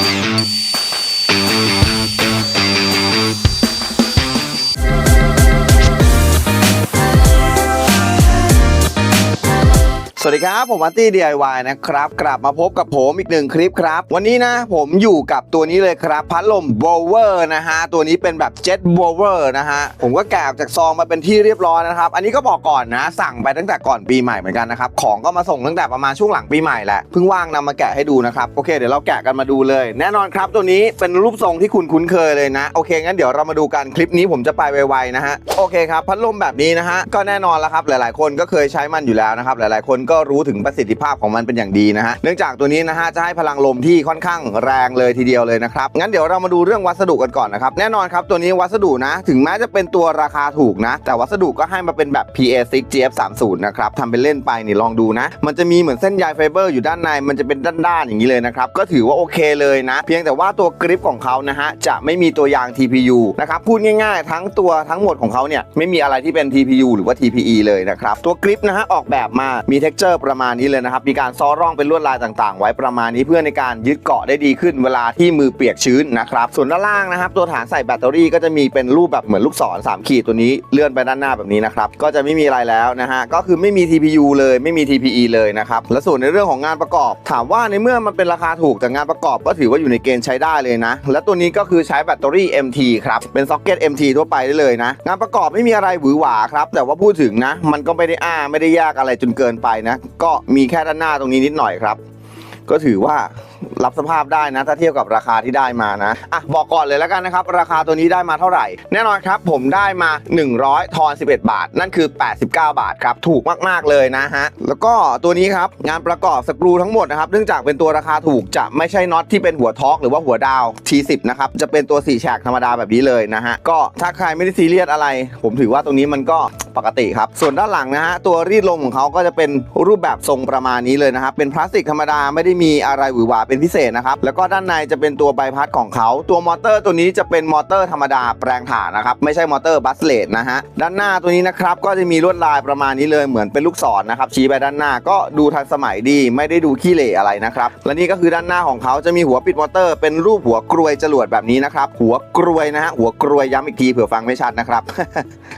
ส วัสดีครับผมอาร์ตี้ DIY นะครับ กลับมาพบกับผมอีกหนึ่งคลิปครับ วันนี้นะผมอยู่กับตัวนี้เลยครับ พัดลม b o w e r นะฮะ ตัวนี้เป็นแบบ Jet b o w e r นะฮะ ผมก็แกะจากซองมาเป็นที่เรียบร้อยนะครับ อันนี้ก็บอกก่อนนะ สั่งไปตั้งแต่ก่อนปีใหม่เหมือนกันนะครับ ของก็มาส่งตั้งแต่ประมาณช่วงหลังปีใหม่แหละเพิ่งว่างนำมาแกะให้ดูนะครับโอเคเดี๋ยวเราแกะกันมาดูเลย แน่นอนครับ ตัวนี้เป็นรูปทรงที่คุณคุ้นเคยเลยนะโอเคงั้นเดี๋ยวเรามาดูกันคลิปนี้ผมจะไปไวๆนะฮะโอเคครับพัดลมแบบนี้นะฮะก็แน่นอนแล้วครับหลาย ๆ คนก็เคยใช้มันอยู่แล้วนะครับหลาย ๆ คนก็รู้ถึงประสิทธิภาพของมันเป็นอย่างดีนะฮะเนื่องจากตัวนี้นะฮะจะให้พลังลมที่ค่อนข้างแรงเลยทีเดียวเลยนะครับงั้นเดี๋ยวเรามาดูเรื่องวัสดุกันก่อนนะครับแน่นอนครับตัวนี้วัสดุนะ ถึงแม้จะเป็นตัวราคาถูกนะ แต่วัสดุก็ให้มาเป็นแบบ PA6 GF30 นะครับทำเป็นเล่นไปนี่ลองดูนะ มันจะมีเหมือนเส้นใยไฟเบอร์อยู่ด้านในมันจะเป็นด้านๆอย่างนี้เลยนะครับก็ถือว่าโอเคเลยนะ เพียงแต่ว่าตัวกริปของเขานะฮะจะไม่มีตัวยาง TPU นะครับพูดง่ายๆ ทั้งตัวทั้งหมดของเขาเนี่ยไม่มีอะไรที่เป็น TPU หรือว่า TPE เลยนะครับตัวกริปนะฮะออกแบบมามี t e x t อร์ประมาณนี้เลยนะครับ มีการซ้อร่องเป็นลวดลายต่างๆ ไว้ประมาณนี้เพื่อในการยึดเกาะได้ดีขึ้นเวลาที่มือเปียกชื้นนะครับ ส่วนด้านล่างนะครับ ตัวฐานใส่แบตเตอรี่ก็จะมีเป็นรูปแบบเหมือนลูกศร3ขีดตัวนี้เลื่อนไปด้านหน้าแบบนี้นะครับ ก็จะไม่มีอะไรแล้วนะฮะ ก็คือไม่มี TPU เลยไม่มี TPE เลยนะครับ และส่วนในเรื่องของงานประกอบ ถามว่าในเมื่อมันเป็นราคาถูกแต่งานประกอบก็ถือว่าอยู่ในเกณฑ์ใช้ได้เลยนะ และตัวนี้ก็คือใช้แบตเตอรี่ MT ครับเป็นซ็อกเก็ต MT ทั่วไปได้เลยนะงานประกอบไม่มีอะไรหวือหวาครับแต่ว่าพูดถึงนะมันก็ไม่ได้อ้าไม่ได้ยากอะไรจนเกินไปนะก็มีแค่ด้านหน้าตรงนี้นิดหน่อยครับ ก็ถือว่า รับสภาพได้นะ ถ้าเทียบกับราคาที่ได้มานะอะบอกก่อนเลยแล้วกันนะครับ ราคาตัวนี้ได้มาเท่าไหร่ แน่นอนครับ ผมได้มา 100 ทอน 11 บาท นั่นคือ 89 บาทครับ ถูกมากๆเลยนะฮะ แล้วก็ตัวนี้ครับ งานประกอบสกรูทั้งหมดนะครับ เนื่องจากเป็นตัวราคาถูกจะไม่ใช่น็อตที่เป็นหัวท็อกหรือว่าหัวดาว T10 นะครับ จะเป็นตัว4แฉกธรรมดาแบบนี้เลยนะฮะ ก็ถ้าใครไม่ได้ซีเรียสอะไร ผมถือว่าตรงนี้มันก็ปกติครับ ส่วนด้านหลังนะฮะ ตัวรีดลมของเขาก็จะเป็นรูปแบบทรงประมาณนี้เลยนะครับ เป็นพลาสติกธรรมดา ไม่ได้มีอะไรหวือหวาเป็นพิเศษนะครับ แล้วก็ด้านในจะเป็นตัวใบพัดของเขา ตัวมอเตอร์ตัวนี้จะเป็นมอเตอร์ธรรมดาแปลงถ่านนะครับ ไม่ใช่มอเตอร์บัสเลตนะฮะ ด้านหน้าตัวนี้นะครับ ก็จะมีลวดลายประมาณนี้เลยเหมือนเป็นลูกศรนะครับ ชี้ไปด้านหน้าก็ดูทันสมัยดี ไม่ได้ดูขี้เหร่อะไรนะครับ และนี่ก็คือด้านหน้าของเขาจะมีหัวปิดมอเตอร์ เป็นรูปหัวกรวยจรวดแบบนี้นะครับ หัวกรวยนะฮะ หัวกรวยย้ำอีกทีเผื่อฟังไม่ชัดนะครับ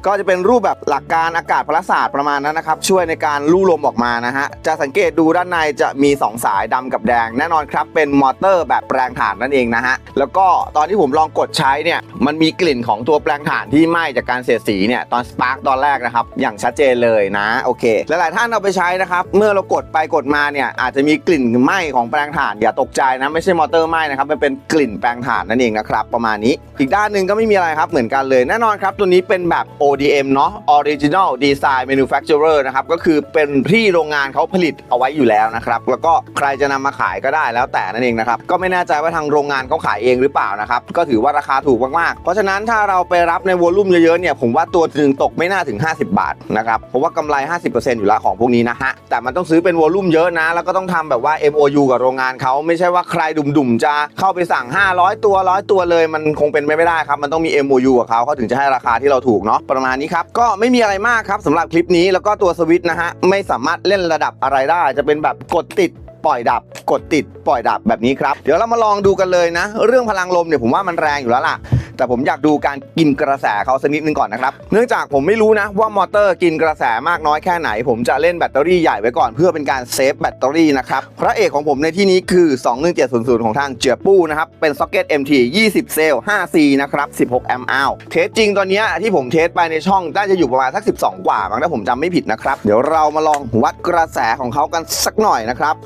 ก็จะเป็นรูปแบบหลักการอากาศพลศาสตร์ประมาณนั้นนะครับ ช่วยในการลู่ลมออกมานะฮะ จะสังเกตดูด้านในจะมี 2 สายดำกับแดง แน่นอนครับเป็น็นมอเตอร์แบบแปลงถ่านนั่นเองนะฮะ แล้วก็ตอนที่ผมลองกดใช้เนี่ย มันมีกลิ่นของตัวแปลงถ่านที่ไหม้จากการเสียดสีเนี่ยตอนสปาร์กตอนแรกนะครับ อย่างชัดเจนเลยนะ โอเค หลายๆท่านเอาไปใช้นะครับ เมื่อเรากดไปกดมาเนี่ยอาจจะมีกลิ่นไหม้ของแปลงถ่านอย่าตกใจนะไม่ใช่มอเตอร์ไหม้นะครับมันเป็นกลิ่นแปลงถ่านนั่นเองนะครับประมาณนี้ อีกด้านหนึ่งก็ไม่มีอะไรครับเหมือนกันเลยแน่นอนครับตัวนี้เป็นแบบ ODM เนาะ Original Design Manufacturer นะครับก็คือเป็นที่โรงงานเขาผลิตเอาไว้อยู่แล้วนะครับแล้วก็ใครจะนำมาขายก็ได้แล้วแต่นั่นเองนะครับก็ไม่แน่ใจว่าทางโรงงานเขาขายเองหรือเปล่านะครับก็ถือว่าราคาถูกมากๆ เพราะฉะนั้นถ้าเราไปรับในวอลลุ่มเยอะๆเนี่ยผมว่าตัวหนึ่งตกไม่น่าถึง 50 บาทนะครับเพราะว่ากำไร 50%อยู่ล้วของพวกนี้นะฮะแต่มันต้องซื้อเป็นวอลลุ่มเยอะนะ แล้วก็ต้องทำแบบว่า MOU กับโรงงานเขาไม่ใช่ว่าใครดุ่มๆจะเข้าไปสั่ง 500 ตัว100ตัวเลย มันคงเป็นไม่ได้ครับมันต้องมี MOU กับเขาเขาถึงจะให้ราคาที่เราถูกเนาะประมาณนี้ครับก็ไม่มีอะไรมากครับสำหรับคลิปนี้แล้วก็ตัวสวิตช์นะฮะไม่สามารถเล่นระดับอะไรได้ จะเป็นแบบกดติด ปล่อยดับ กดติดปล่อยดับแบบนี้ครับ เดี๋ยวเรามาลองดูกันเลยนะ เรื่องพลังลมเนี่ยผมว่ามันแรงอยู่แล้วล่ะ แต่ผมอยากดูการกินกระแสเขาสักนิดนึงก่อนนะครับ เนื่องจากผมไม่รู้นะว่ามอเตอร์กินกระแสมากน้อยแค่ไหน ผมจะเล่นแบตเตอรี่ใหญ่ไว้ก่อนเพื่อเป็นการเซฟแบตเตอรี่นะครับพระเอกของผมในที่นี้คือ 21700 ของทางเจียปู้นะครับเป็นซ็อกเก็ต MT 20 เซลล์ 5C นะครับ 16 แอมป์อเทสจริงตอนนี้ที่ผมเทสไปในช่องน่าจะอยู่ประมาณสัก 12 กว่าบางถ้าผมจำไม่ผิดนะครับ เดี๋ยวเรามาลองวัดกระแสของเขากันสักหน่อยนะครับ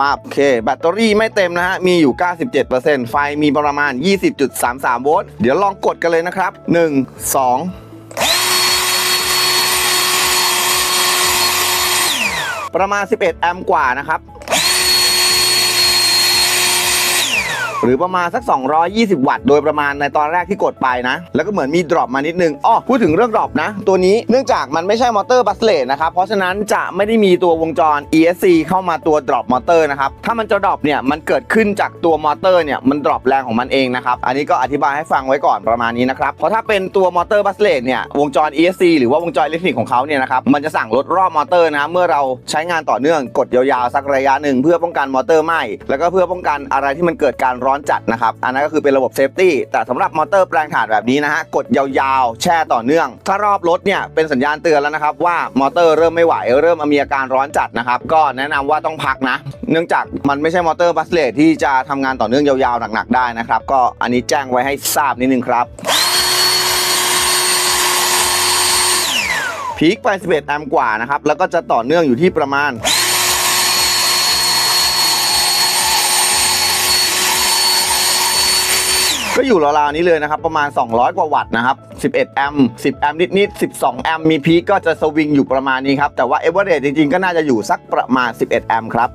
ปั๊บโอเค แบตเตอรี่ไม่เต็มนะฮะ มีอยู่ 97%ไฟมีประมาณ 20.33 โวลต์เดี๋ยวลองกดกันเลยนะครับ 1 2ประมาณ 11 แอมป์กว่านะครับ หรือประมาณสัก 220 วัตต์โดยประมาณในตอนแรกที่กดไปนะ แล้วก็เหมือนมีดรอปมานิดนึงอ้อพูดถึงเรื่องดรอปนะ ตัวนี้เนื่องจากมันไม่ใช่มอเตอร์บัสเลตนะครับ เพราะฉะนั้นจะไม่ได้มีตัววงจร ESC เข้ามาตัวดรอปมอเตอร์นะครับ ถ้ามันจะดรอปเนี่ยมันเกิดขึ้นจากตัวมอเตอร์เนี่ยมันดรอปแรงของมันเองนะครับ อันนี้ก็อธิบายให้ฟังไว้ก่อนประมาณนี้นะครับ เพราะถ้าเป็นตัวมอเตอร์บัสเลตเนี่ยวงจร ESC หรือว่าวงจรอิเล็กทริกของเขาเนี่ยนะครับมันจะสั่งลดรอบมอเตอร์นะเมื่อเราใช้งานต่อเนื่องกดยาวๆสักระยะหนึ่งเพื่อป้องกันมอเตอร์ไหม้แล้วก็เพื่อป้องกันอะไรที่มันเกิดการรร้อนจัดนะครับ อันนั้นก็คือเป็นระบบเซฟตี้แต่สำหรับมอเตอร์แปลงถ่านแบบนี้นะฮะกดยาวๆ แช่ต่อเนื่อง ถ้ารอบรถเนี่ยเป็นสัญญาณเตือนแล้วนะครับว่ามอเตอร์เริ่มไม่ไหวเริ่มมีอาการร้อนจัดนะครับก็แนะนำว่าต้องพักนะ เนื่องจากมันไม่ใช่มอเตอร์บัสเลทที่จะทำงานต่อเนื่องยาวๆหนักๆได้นะครับก็อันนี้แจ้งไว้ให้ทราบนิดนึงครับพีคไป 11 แอมป์กว่านะครับ แล้วก็จะต่อเนื่องอยู่ที่ประมาณ ก็อยู่ราวๆนี้เลยนะครับ ประมาณ 200 กว่าวัตต์นะครับ 11 แอมป์ 10 แอมป์นิดๆ 12 แอมป์มีพีก็จะสวิงอยู่ประมาณนี้ครับ แต่ว่าเอเวอเรจจริงๆ ก็น่าจะอยู่สักประมาณ 11 แอมป์ครับ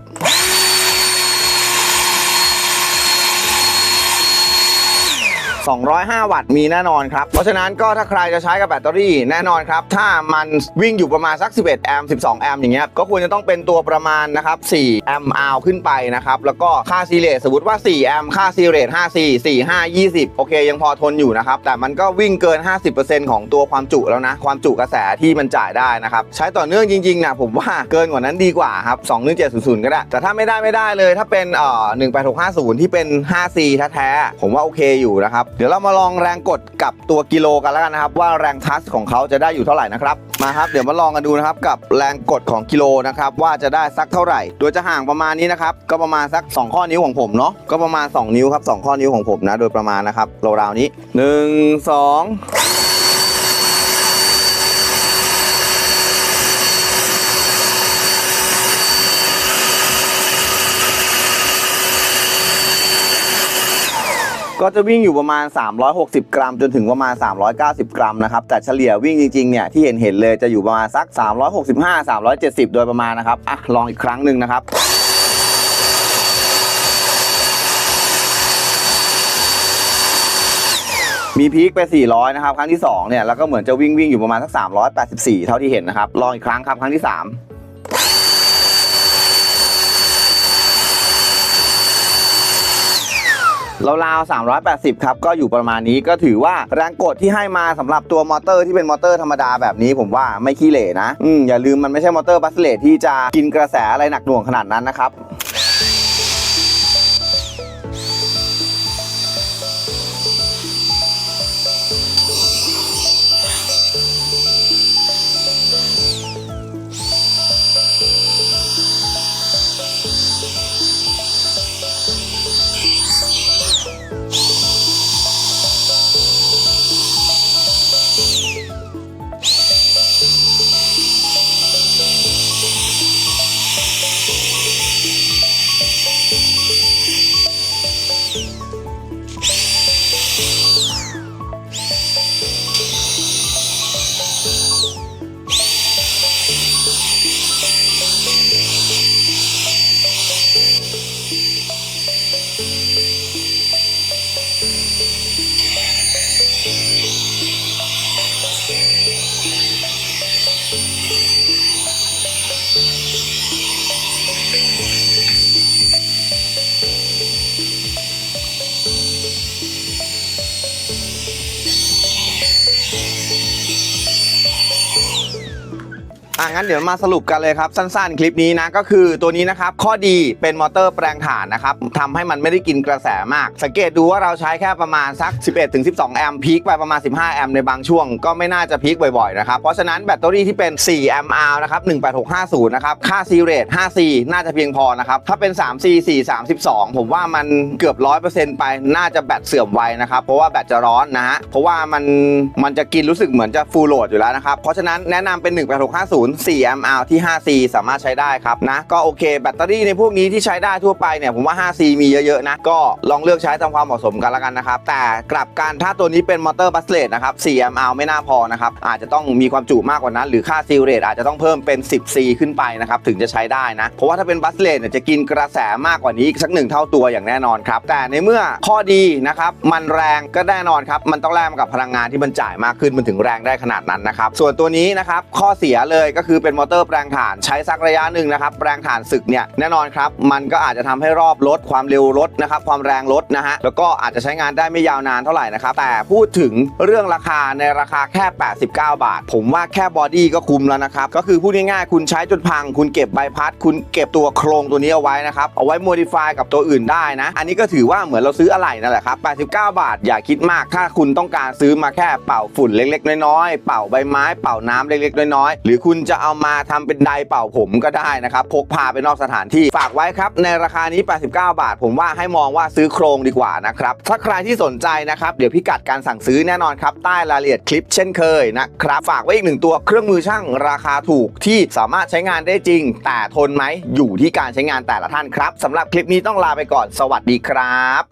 205 วัตต์มีแน่นอนครับ เพราะฉะนั้นก็ถ้าใครจะใช้กับแบตเตอรี่แน่นอนครับ ถ้ามันวิ่งอยู่ประมาณสัก 11 แอมป์ 12 แอมป์อย่างเงี้ย ก็ควรจะต้องเป็นตัวประมาณนะครับ 4 แอมป์อาวขึ้นไปนะครับ แล้วก็ค่าซีเรทสมมติว่า 4 แอมป์ ค่าซีเรท54 45 20 โอเค ยังพอทนอยู่นะครับ แต่มันก็วิ่งเกิน 50%ของตัวความจุแล้วนะ ความจุกระแสที่มันจ่ายได้นะครับ ใช้ต่อเนื่องจริงๆนะผมว่าเกินกว่านั้นดีกว่าครับ21700 ก็ได้ แต่ถ้าไม่ได้ไม่ได้เลย ถ้าเป็นเอ่อ18650 ที่เป็น 5C แท้ๆผมว่าโอเคอยู่นะครับเดี๋ยวเรามาลองแรงกดกับตัวกิโลกันแล้วกันนะครับ ว่าแรงทัชของเขาจะได้อยู่เท่าไหร่นะครับมาครับเดี๋ยวมาลองกันดูนะครับกับแรงกดของกิโลนะครับว่าจะได้สักเท่าไหร่ โดยจะห่างประมาณนี้นะครับก็ประมาณสัก 2 ข้อนิ้วของผมเนาะก็ประมาณ 2 นิ้วครับ2ข้อนิ้วของผมนะโดยประมาณนะครับราวๆนี้ 1 2 ก็จะวิ่งอยู่ประมาณ 360 กรัม จนถึงประมาณ 390 กรัมนะครับ แต่เฉลี่ยวิ่งจริงๆ เนี่ยที่เห็นเห็นเลยจะอยู่ประมาณสัก 365 370 โดยประมาณนะครับ อะ ลองอีกครั้งหนึ่งนะครับมีพีคไป 400 นะครับ ครั้งที่ 2 เนี่ย แล้วก็เหมือนจะวิ่งวิ่งอยู่ประมาณสัก 384 เท่าที่เห็นนะครับ ลองอีกครั้งครับ ครั้งที่ 3 ราวๆ380 ครับ ก็อยู่ประมาณนี้ก็ถือว่าแรงกดที่ให้มาสำหรับตัวมอเตอร์ที่เป็นมอเตอร์ธรรมดาแบบนี้ผมว่าไม่ขี้เหร่นะ อืมอย่าลืมมันไม่ใช่มอเตอร์บัสเลตที่จะกินกระแสอะไรหนักหน่วงขนาดนั้นนะครับ อะงั้นเดี๋ยวมาสรุปกันเลยครับ สั้นๆ คลิปนี้นะก็คือตัวนี้นะครับ ข้อดีเป็นมอเตอร์แปลงถ่านนะครับทำให้มันไม่ได้กินกระแสมาก สังเกตดูว่าเราใช้แค่ประมาณสัก 11-12 แอมป์พีคไปประมาณ 15 แอมป์ในบางช่วงก็ไม่น่าจะพีคบ่อยๆนะครับเพราะฉะนั้นแบตเตอรี่ที่เป็น4แอมป์อวนะครับ 18650 นะครับ ค่าซีเรท 5C น่าจะเพียงพอนะครับ ถ้าเป็น 3C 4 32 ผมว่ามันเกือบ 100%ไปน่าจะแบตเสื่อมไวนะครับเพราะว่าแบตจะร้อนนะฮะเพราะว่ามันมันจะกินรู้สึกเหมือนจะฟูลโหลดอยู่แล้วนะครับเพราะฉะนั้นแนะนำเป็น 18650 4แอมป์อาที่ 5C สามารถใช้ได้ครับนะก็โอเค แบตเตอรี่ในพวกนี้ที่ใช้ได้ทั่วไปเนี่ยผมว่า 5C มีเยอะๆนะก็ลองเลือกใช้ตามความเหมาะสมกันล้วกันนะครับแต่กลับกันถ้าตัวนี้เป็นมอเตอร์บัสเลตนะครับ4แอมป์อาไม่น่าพอนะครับอาจจะต้องมีความจุมากกว่านั้น หรือค่าซิลเรตอาจจะต้องเพิ่มเป็น 10C ขึ้นไปนะครับถึงจะใช้ได้นะเพราะว่าถ้าเป็นบัสเลตเนี่ยจะกินกระแสมากกว่านี้อีกสักหนึ่งเท่าตัวอย่างแน่นอนครับแต่ในเมื่อข้อดีนะครับมันแรงก็แน่นอนครับมันต้องแลกมากับพลังงานที่มันจ่ายมากขึ้นมันถึงแรงได้ขนาดนั้นนะครับส่วนตัวนี้นะครับข้อเสียเลยก็คือเป็นมอเตอร์แปลงถ่านใช้สักระยะหนึ่งนะครับแปลงถ่านศึกเนี่ยแน่นอนครับมันก็อาจจะทำให้รอบลดความเร็วลดนะครับความแรงลดนะฮะแล้วก็อาจจะใช้งานได้ไม่ยาวนานเท่าไหร่นะครับแต่พูดถึงเรื่องราคาในราคาแค่ 89 บาท ผมว่าแค่บอดี้ก็คุ้มแล้วนะครับก็คือพูดง่ายๆคุณใช้จนพัง คุณเก็บใบพัด คุณเก็บตัวโครงตัวนี้เอาไว้นะครับเอาไว้โมดิฟายกับตัวอื่นได้นะ อันนี้ก็ถือว่าเหมือนเราซื้ออะไหล่นั่นแหละครับ89 บาท อย่าคิดมากถ้าคุณต้องการซื้อมาแค่เป่าฝุ่นเล็กๆ น้อยๆเป่าใบไม้เป่าน้ำเล็กๆ น้อยๆหรือคุณจะเอามาทำเป็นไดร์เป่าผมก็ได้นะครับพกพาไปนอกสถานที่ฝากไว้ครับ ในราคานี้ 89 บาท ผมว่าให้มองว่าซื้อโครงดีกว่านะครับถ้าใครที่สนใจนะครับเดี๋ยวพิกัดการสั่งซื้อแน่นอนครับใต้รายละเอียดคลิปเช่นเคยนะครับฝากไว้อีกหนึ่งตัวเครื่องมือช่างราคาถูกที่สามารถใช้งานได้จริง แต่ทนไหมอยู่ที่การใช้งานแต่ละท่านครับสำหรับคลิปนี้ต้องลาไปก่อนสวัสดีครับ